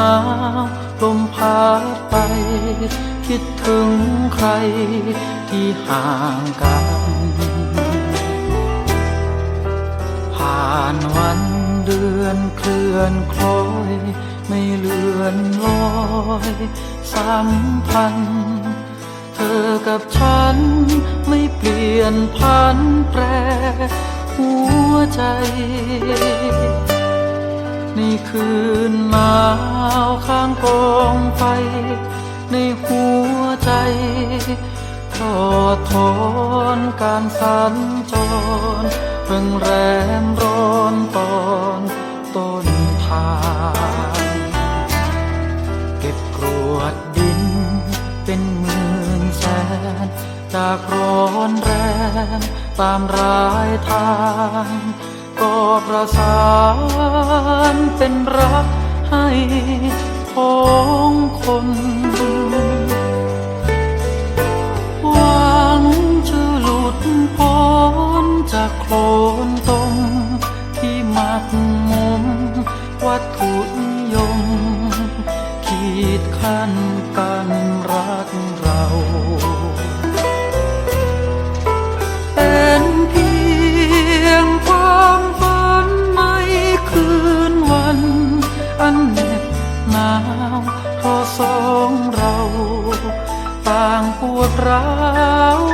าลมพาไป คิดถึงใครที่ห่างกัน ผ่านวันเดือนเคลื่อนคล้อย ไม่เลือนลอยสัมพันเธอกับฉันไม่เปลี่ยนพันแปรหัวใจ คืนหนาวข้างกองไฟ ในหัวใจทอดทนการสัญจรเพิ่งแรมร้อนตอนต้นทาง เก็บกรวดดินเป็นหมื่นแสน จากร้อนแรงตามรายทาง ก็ประสาน เป็นรักให้ของคนหวังจะหลุดพ้นจากโคลนตมที่มัด นเน็บหนาวเพราะสองเรา ต่างปวดร้าว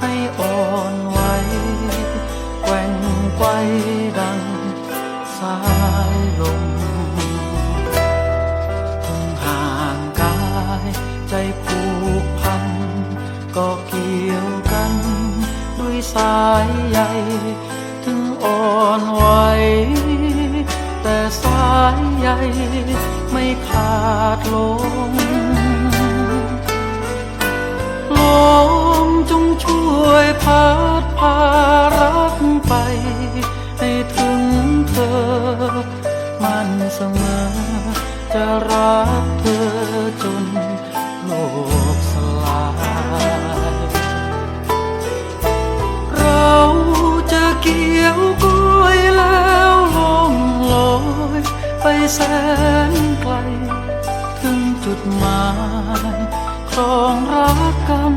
ให้อ่อนไหวแกว่งไกวดังสายลมถึงห่างกายใจผูกพัน ก็เกี่ยวกัน ด้วยสายใยถึงอ่อนไหวแต่สายใยไม่ขาดลง ช่วยพัดพารักไป ให้ถึงเธอ มันเสมอ จะรักเธอจนโลกสลาย เราจะเกี่ยวก้อยแล้วลงลอยไปแสนไกล ถึงจุดหมายครองรักกัน